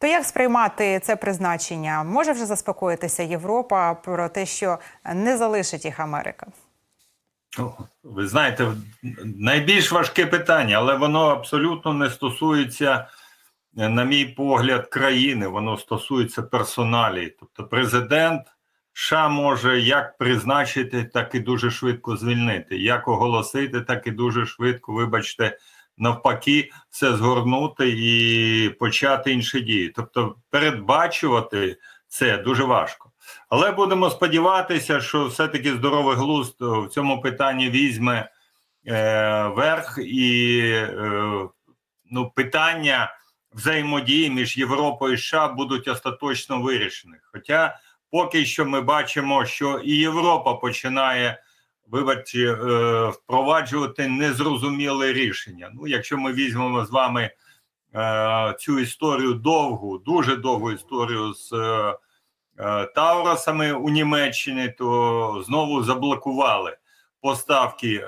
То як сприймати це призначення? Може вже заспокоїтися Європа про те, що не залишить їх Америка? Ну, Ви знаєте, найбільш важке питання, але воно абсолютно не стосується, е, на мій погляд, країни, воно стосується персоналі. Тобто, президент США може як призначити, так і дуже швидко звільнити, як оголосити, так і дуже швидко, вибачте, навпаки, все згорнути і почати інші дії. Тобто, передбачувати це дуже важко. Але будемо сподіватися, що все-таки здоровий глузд в цьому питанні візьме е, верх і е, ну, питання взаємодії між Європою і США будуть остаточно вирішені. Хоча поки що ми бачимо, що і Європа починає вибачте, впроваджувати незрозуміле рішення. Ну, якщо ми візьмемо з вами е, цю історію довгу, дуже довгу історію з. Е, Е, у Німеччині, то знову заблокували поставки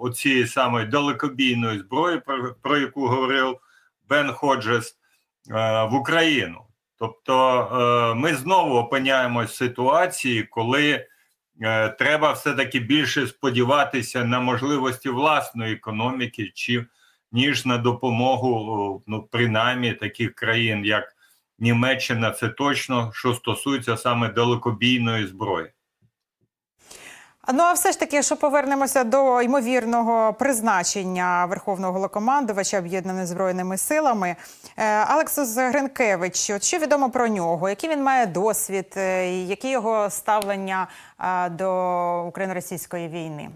оцієї самої далекобійної зброї, про, про яку говорив Бен Ходжес, в Україну. Тобто ми знову опиняємось в ситуації, коли треба все-таки більше сподіватися на можливості власної економіки, чи ніж на допомогу, ну принаймні таких країн, як Німеччина це точно, що стосується саме далекобійної зброї. Ну а все ж таки, що повернемося до ймовірного призначення верховного головнокомандувача об'єднаними збройними силами, Е, Алексус Гринкевич, що відомо про нього? Який він має досвід, е, які його ставлення е, до україно-російської війни?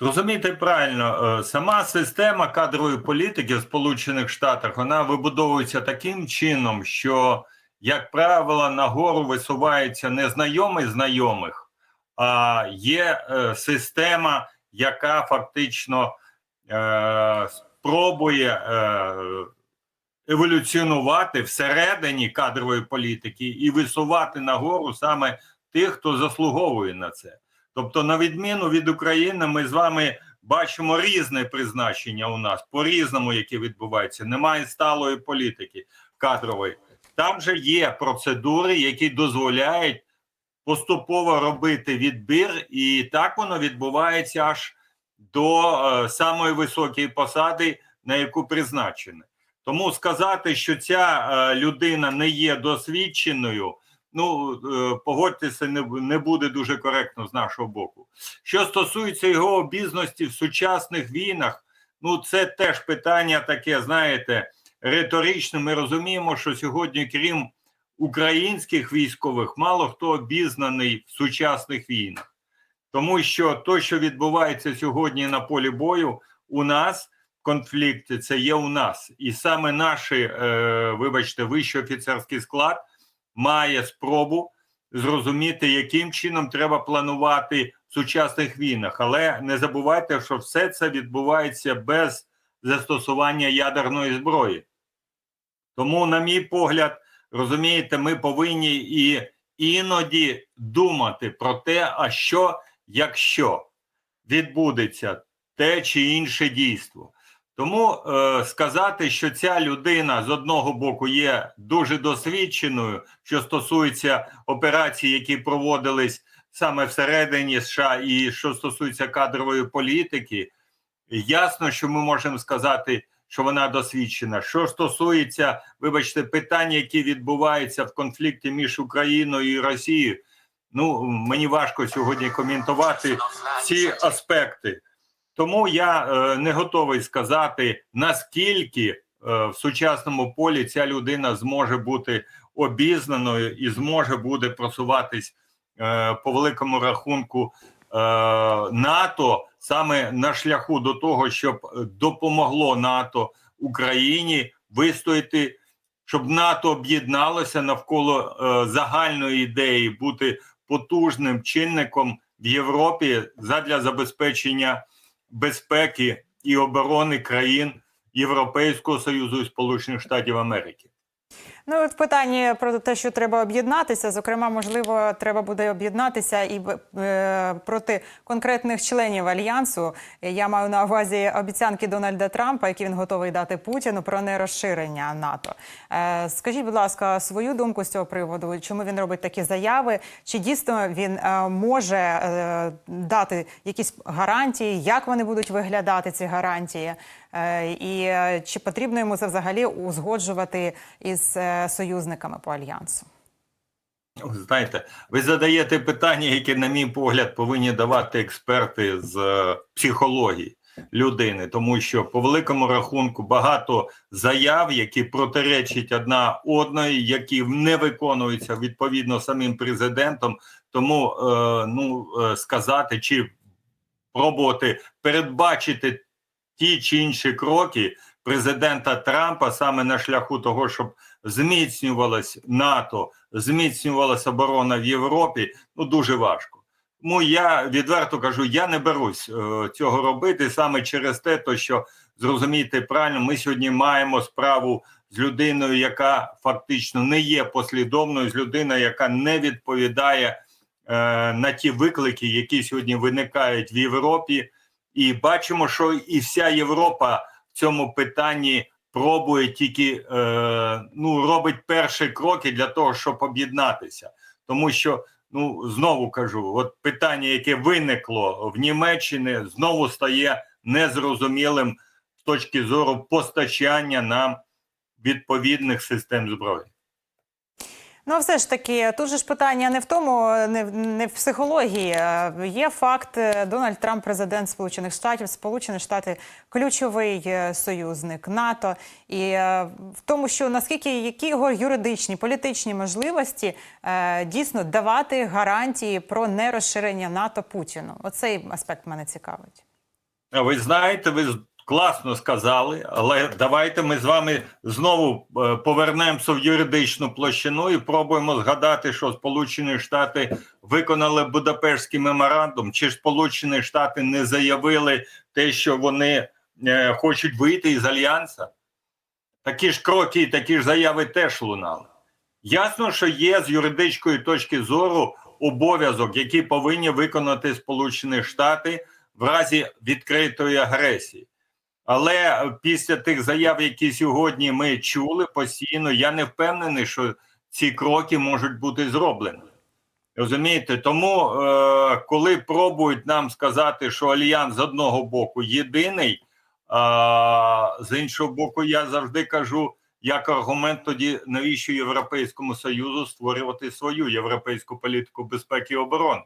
Розумієте правильно, сама система кадрової політики в Сполучених Штатах вона вибудовується таким чином, що, як правило, нагору висувається не знайомий знайомих, а є е, система, яка фактично е, спробує е, еволюціонувати всередині кадрової політики і висувати нагору саме тих, хто заслуговує на це. Тобто, на відміну від України, ми з вами бачимо різне призначення у нас по різному, яке відбувається. Немає сталої політики кадрової. Там же є процедури, які дозволяють поступово робити відбір, і так воно відбувається аж до е, самої високої посади, на яку призначене. Тому сказати, що ця е, людина не є досвідченою ну е, погодьтеся, не, не буде дуже коректно з нашого боку. Що стосується його обізності в сучасних війнах, ну це теж питання таке, знаєте, риторичне. Ми розуміємо, що сьогодні, крім українських військових, мало хто обізнаний в сучасних війнах, тому що то, що відбувається сьогодні на полі бою, у нас. Конфлікти це є у нас, і саме наші, е, вибачте, вищий офіцерський склад має спробу зрозуміти, яким чином треба планувати в сучасних війнах. Але не забувайте, що все це відбувається без застосування ядерної зброї. Тому, на мій погляд, розумієте, ми повинні і іноді думати про те, а що, якщо відбудеться те чи інше дійство. Тому е, сказати, що ця людина з одного боку є дуже досвідченою, що стосується операцій, які проводились саме всередині США, і що стосується кадрової політики, ясно, що ми можемо сказати, що вона досвідчена. Що стосується, вибачте, питань, які відбуваються в конфлікті між Україною і Росією, ну мені важко сьогодні коментувати ці аспекти. Тому я е, не готовий сказати, наскільки е, в сучасному полі ця людина зможе бути обізнаною і зможе буде просуватись е, по великому рахунку е, НАТО саме на шляху до того, щоб допомогло НАТО Україні вистояти, щоб НАТО об'єдналося навколо е, загальної ідеї бути потужним чинником в Європі задля забезпечення безпеки і оборони країн Європейського Союзу і Сполучених Штатів Америки. Ну, от питання про те, що треба об'єднатися. Зокрема, можливо, треба буде об'єднатися і е, проти конкретних членів альянсу. Я маю на увазі обіцянки Дональда Трампа, які він готовий дати Путіну про нерозширення НАТО. Е, скажіть, будь ласка, свою думку з цього приводу. Чому він робить такі заяви? Чи дійсно він е, може е, дати якісь гарантії? Як вони будуть виглядати ці гарантії? Е, І е, чи потрібно йому це взагалі узгоджувати із е, союзниками по альянсу? Знаєте, ви задаєте питання, які, на мій погляд, повинні давати експерти з психології людини, тому що по великому рахунку багато заяв, які протиречать одна одної, які не виконуються відповідно самим президентом. Тому е, ну сказати чи пробувати передбачити ті чи інші кроки президента Трампа саме на шляху того, щоб зміцнювалось НАТО, зміцнювалася оборона в Європі, ну дуже важко. Тому я відверто кажу, я не берусь е, цього робити саме через те, то що зрозумійте правильно, ми сьогодні маємо справу з людиною, яка фактично не є послідовною, з людиною, яка не відповідає е, на ті виклики, які сьогодні виникають в Європі, і бачимо, що і вся Європа в цьому питанні пробує тільки е, ну робить перші кроки для того, щоб об'єднатися, тому що ну знову кажу, от питання, яке виникло в Німеччині, знову стає незрозумілим з точки зору постачання нам відповідних систем зброї. Ну, все ж таки, тут же ж питання не в тому, не в не в психології. Є факт, е, Дональд Трамп, президент Сполучених Штатів, Сполучені Штати ключовий е, союзник НАТО, і е, в тому, що наскільки які його юридичні політичні можливості дійсно давати гарантії про нерозширення НАТО Путіну. Оцей аспект мене цікавить. А Ви знаєте, ви класно сказали, але давайте ми з вами знову е, повернемося в юридичну площину і пробуємо згадати, що Сполучені Штати виконали Будапештський меморандум, чи Сполучені Штати не заявили те, що вони е, хочуть вийти із альянса. Такі ж кроки, і такі ж заяви теж лунали. Ясно, що є з юридичної точки зору обов'язок, який повинні виконати Сполучені Штати в разі відкритої агресії. Але після тих заяв, які сьогодні ми чули постійно, я не впевнений, що ці кроки можуть бути зроблені. Розумієте, тому е, коли пробують нам сказати, що альянс з одного боку єдиний, а з іншого боку, я завжди кажу, як аргумент тоді навіщо Європейському Союзу створювати свою європейську політику безпеки і оборони.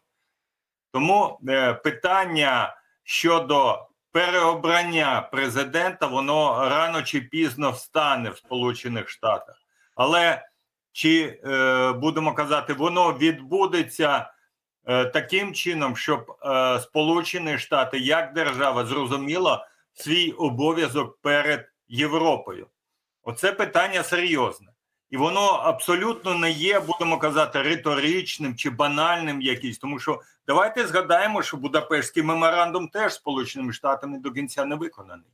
Тому е, питання щодо переобрання президента, воно рано чи пізно встане в Сполучених Штатах. Але чи е, будемо казати, воно відбудеться е, таким чином, щоб е, Сполучені Штати як держава зрозуміла свій обов'язок перед Європою? Оце питання серйозне. І воно абсолютно не є, будемо казати, риторичним чи банальним якийсь, тому що давайте згадаємо, що Будапештський меморандум теж Сполученими Штатами до кінця не виконаний.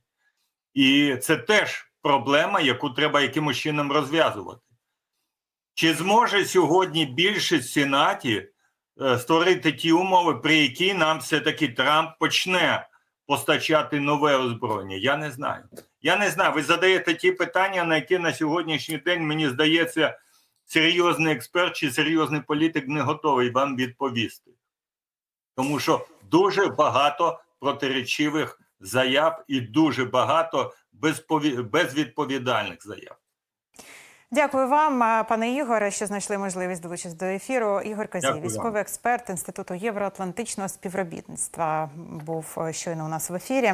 І це теж проблема, яку треба якимось чином розв'язувати. Чи зможе сьогодні більшість в Сенаті е, створити ті умови, при які нам все-таки Трамп почне постачати нове озброєння? Я не знаю. Я не знаю. Ви задаєте ті питання, на які на сьогоднішній день, мені здається, серйозний експерт чи серйозний політик не готовий вам відповісти. Тому що дуже багато протиречивих заяв і дуже багато безпові... безвідповідальних заяв. Дякую вам, пане Ігоре, що знайшли можливість долучитися до ефіру. Ігор Казій, військовий експерт Інституту євроатлантичного співробітництва, був е, щойно у нас в ефірі.